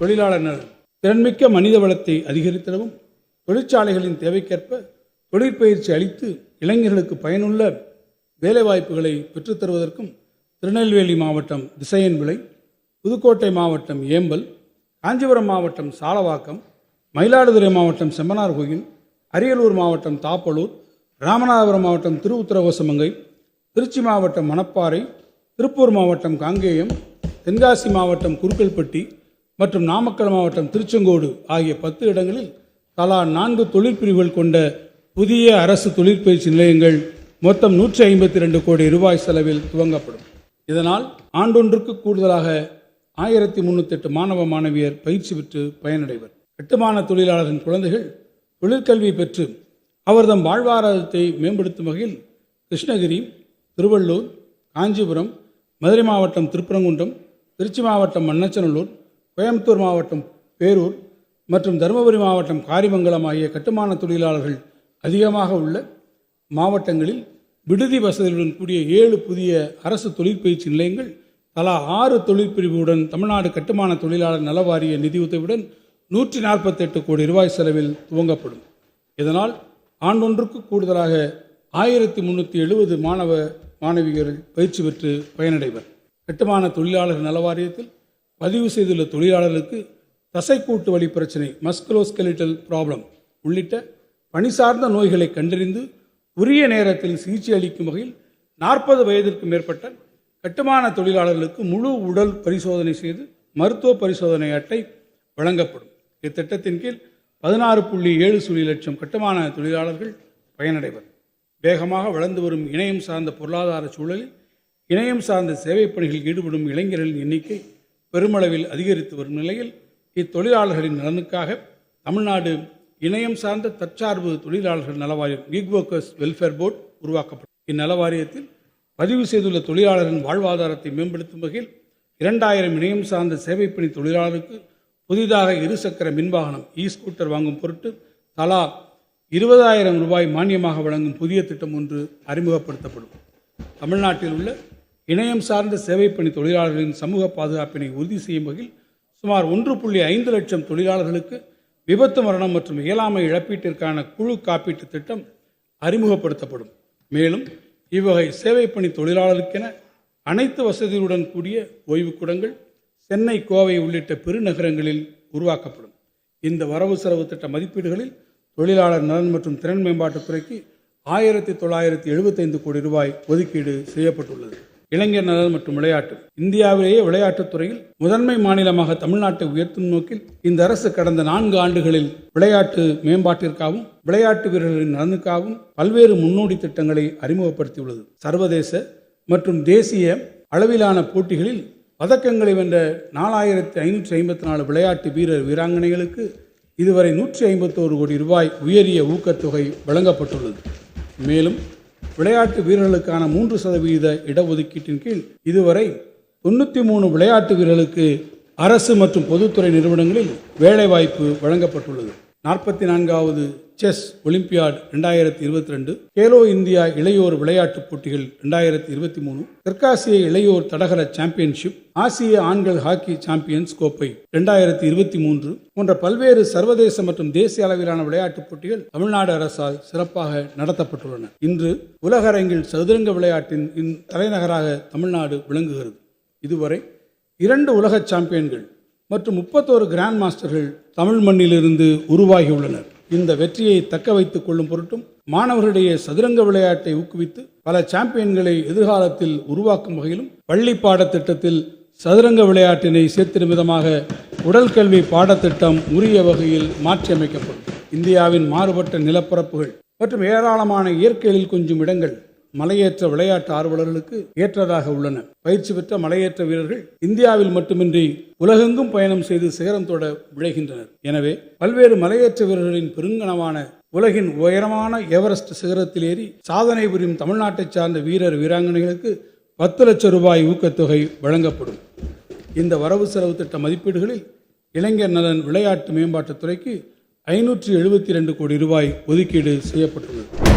தொழிலாளர் நலன் திறன்மிக்க மனித வளத்தை அதிகரித்திடவும் தொழிற்சாலைகளின் தேவைக்கேற்ப தொழிற்பயிற்சி அளித்து இளைஞர்களுக்கு பயனுள்ள வேலைவாய்ப்புகளை பெற்றுத்தருவதற்கும் திருநெல்வேலி மாவட்டம் திசையன் விளை புதுக்கோட்டை மாவட்டம் ஏம்பல் காஞ்சிபுரம் மாவட்டம் சாலவாக்கம் மயிலாடுதுறை மாவட்டம் செம்மனார் கோயில் அரியலூர் மாவட்டம் தாப்பலூர் ராமநாதபுரம் மாவட்டம் திருவுத்திரகோசமங்கை திருச்சி மாவட்டம் மணப்பாறை திருப்பூர் மாவட்டம் காங்கேயம் தென்காசி மாவட்டம் குருக்கல்பட்டி மற்றும் நாமக்கல் மாவட்டம் திருச்செங்கோடு ஆகிய பத்து இடங்களில் தலா நான்கு தொழிற்பிரிவுகள் கொண்ட புதிய அரசு தொழிற்பயிற்சி நிலையங்கள் மொத்தம் நூற்றி ஐம்பத்தி ரெண்டு கோடி ரூபாய் செலவில் துவங்கப்படும். இதனால் ஆண்டொன்றுக்கு கூடுதலாக ஆயிரத்தி முன்னூத்தி எட்டு மாணவ மாணவியர் பயிற்சி பெற்று பயனடைவர். கட்டுமான தொழிலாளரின் குழந்தைகள் தொழிற்கல்வி பெற்று அவர்தம் வாழ்வாதாரத்தை மேம்படுத்தும் வகையில் கிருஷ்ணகிரி திருவள்ளூர் காஞ்சிபுரம் மதுரை மாவட்டம் திருப்பரங்குன்றம் திருச்சி மாவட்டம் மண்ணச்சநல்லூர் கோயம்புத்தூர் மாவட்டம் பேரூர் மற்றும் தருமபுரி மாவட்டம் காரிமங்கலம் ஆகிய கட்டுமான தொழிலாளர்கள் அதிகமாக உள்ள மாவட்டங்களில் விடுதி வசதிகளுடன் கூடிய ஏழு புதிய அரசு தொழிற்பயிற்சி நிலையங்கள் தலா ஆறு தொழிற்பிரிவுடன் தமிழ்நாடு கட்டுமான தொழிலாளர் நலவாரிய நிதியுதவியுடன் நூற்றி நாற்பத்தெட்டு கோடி ரூபாய் செலவில் துவங்கப்படும். இதனால் ஆண்டொன்றுக்கு கூடுதலாக ஆயிரத்தி முந்நூற்றி எழுபது மாணவ மாணவியர்கள் பயிற்சி பெற்று பயனடைவர். கட்டுமான தொழிலாளர் நலவாரியத்தில் பதிவு செய்துள்ள தொழிலாளர்களுக்கு தசைக்கூட்டு வழி பிரச்சனை மஸ்குலோஸ்கெலிட்டல் ப்ராப்ளம் உள்ளிட்ட பணி சார்ந்த நோய்களை கண்டறிந்து உரிய நேரத்தில் சிகிச்சை அளிக்கும் வகையில் நாற்பது வயதிற்கு மேற்பட்ட கட்டுமான தொழிலாளர்களுக்கு முழு உடல் பரிசோதனை செய்து மருத்துவ பரிசோதனை அட்டை வழங்கப்படும். இத்திட்டத்தின் கீழ் பதினாறு புள்ளி ஏழு சுழி லட்சம் கட்டுமான தொழிலாளர்கள் பயனடைவர். வேகமாக வளர்ந்து வரும் இணையம் சார்ந்த பொருளாதார சூழலில் இணையம் சார்ந்த சேவை பணிகளில் ஈடுபடும் இளைஞர்களின் எண்ணிக்கை பெருமளவில் அதிகரித்து வரும் நிலையில் இத்தொழிலாளர்களின் நலனுக்காக தமிழ்நாடு இணையம் சார்ந்த தற்சார்பு தொழிலாளர்கள் நலவாரியம் கிக் ஒர்க்கர்ஸ் வெல்ஃபேர் போர்டு உருவாக்கப்படும். இந்நலவாரியத்தில் பதிவு செய்துள்ள தொழிலாளரின் வாழ்வாதாரத்தை மேம்படுத்தும் வகையில் இரண்டாயிரம் இணையம் சார்ந்த சேவைப்பணி தொழிலாளருக்கு புதிதாக இருசக்கர மின்வாகனம் இ ஸ்கூட்டர் வாங்கும் பொருட்டு தலா இருபதாயிரம் ரூபாய் மானியமாக வழங்கும் புதிய திட்டம் ஒன்று அறிமுகப்படுத்தப்படும். தமிழ்நாட்டில் உள்ள இணையம் சார்ந்த சேவைப்பணி தொழிலாளர்களின் சமூக பாதுகாப்பினை உறுதி செய்யும் வகையில் சுமார் ஒன்று புள்ளி ஐந்து லட்சம் தொழிலாளர்களுக்கு விபத்து மரணம் மற்றும் இயலாமை இழப்பீட்டிற்கான குழு காப்பீட்டு திட்டம் அறிமுகப்படுத்தப்படும். மேலும் இவ்வகை சேவைப்பணி தொழிலாளருக்கென அனைத்து வசதிகளுடன் கூடிய ஓய்வுக்கூடங்கள் சென்னை கோவை உள்ளிட்ட பெருநகரங்களில் உருவாக்கப்படும். இந்த வரவு செலவு திட்ட மதிப்பீடுகளில் தொழிலாளர் நலன் மற்றும் திறன் மேம்பாட்டுத்துறைக்கு ஆயிரத்தி தொள்ளாயிரத்தி எழுபத்தைந்து கோடி ரூபாய் ஒதுக்கீடு செய்யப்பட்டுள்ளது. இளைஞர் நலன் மற்றும் விளையாட்டு. இந்தியாவிலேயே விளையாட்டுத் துறையில் முதன்மை மாநிலமாக தமிழ்நாட்டை உயர்த்தும் நோக்கில் இந்த அரசு கடந்த நான்கு ஆண்டுகளில் விளையாட்டு மேம்பாட்டிற்காகவும் விளையாட்டு வீரர்களின் நலனுக்காகவும் பல்வேறு முன்னோடி திட்டங்களை அறிமுகப்படுத்தியுள்ளது. சர்வதேச மற்றும் தேசிய அளவிலான போட்டிகளில் பதக்கங்களை வென்ற நாலாயிரத்தி ஐநூற்றி ஐம்பத்தி நாலு விளையாட்டு வீரர் வீராங்கனைகளுக்கு இதுவரை நூற்றி ஐம்பத்தோரு கோடி ரூபாய் உயரிய ஊக்கத்தொகை வழங்கப்பட்டுள்ளது. மேலும் விளையாட்டு வீரர்களுக்கான மூன்று சதவீத இடஒதுக்கீட்டின் கீழ் இதுவரை தொண்ணூற்றி மூணு விளையாட்டு வீரர்களுக்கு அரசு மற்றும் பொதுத்துறை நிறுவனங்களில் வேலைவாய்ப்பு வழங்கப்பட்டுள்ளது. நாற்பத்தி நான்காவது செஸ் ஒலிம்பியாட் ரெண்டாயிரத்தி இருபத்தி ரெண்டு கேலோ இந்தியா இளையோர் விளையாட்டுப் போட்டிகள் ரெண்டாயிரத்தி இருபத்தி மூணு தெற்காசிய இளையோர் தடகள சாம்பியன்ஷிப் ஆசிய ஆண்கள் ஹாக்கி சாம்பியன்ஸ் கோப்பை ரெண்டாயிரத்தி இருபத்தி மூன்று போன்ற பல்வேறு சர்வதேச மற்றும் தேசிய அளவிலான விளையாட்டுப் போட்டிகள் தமிழ்நாடு அரசால் சிறப்பாக நடத்தப்பட்டுள்ளன. இன்று உலக அரங்கில் சதுரங்க விளையாட்டின் தலைநகராக தமிழ்நாடு விளங்குகிறது. இதுவரை இரண்டு உலக சாம்பியன்கள் மற்றும் முப்பத்தோரு கிராண்ட் மாஸ்டர்கள் தமிழ் மண்ணிலிருந்து உருவாகியுள்ளனர். இந்த வெற்றியை தக்க வைத்துக் கொள்ளும் பொருட்டும் மாணவர்களிடையே சதுரங்க விளையாட்டை ஊக்குவித்து பல சாம்பியன்களை எதிர்காலத்தில் உருவாக்கும் வகையிலும் பள்ளி பாடத்திட்டத்தில் சதுரங்க விளையாட்டினை சேர்த்திடும் விதமாக உடல் கல்வி பாடத்திட்டம் உரிய வகையில் மாற்றியமைக்கப்படும். இந்தியாவின் மாறுபட்ட நிலப்பரப்புகள் மற்றும் ஏராளமான இயற்கையில் கொஞ்சம் இடங்கள் மலையேற்ற விளையாட்டு ஆர்வலர்களுக்கு ஏற்றதாக உள்ளன. பயிற்சி பெற்ற மலையேற்ற வீரர்கள் இந்தியாவில் மட்டுமின்றி உலகெங்கும் பயணம் செய்து சிகரம் தொட விளைகின்றனர் எனவே பல்வேறு மலையேற்ற வீரர்களின் பெருங்கனவான உலகின் உயரமான எவரெஸ்ட் சிகரத்தில் ஏறி சாதனை புரியும் தமிழ்நாட்டைச் சார்ந்த வீரர் வீராங்கனைகளுக்கு பத்து லட்சம் ரூபாய் ஊக்கத்தொகை வழங்கப்படும். இந்த வரவு செலவு திட்ட மதிப்பீடுகளில் இளைஞர் நலன் விளையாட்டு மேம்பாட்டுத் துறைக்கு ஐநூற்றி எழுபத்தி ரெண்டு கோடி ரூபாய் ஒதுக்கீடு செய்யப்பட்டுள்ளது.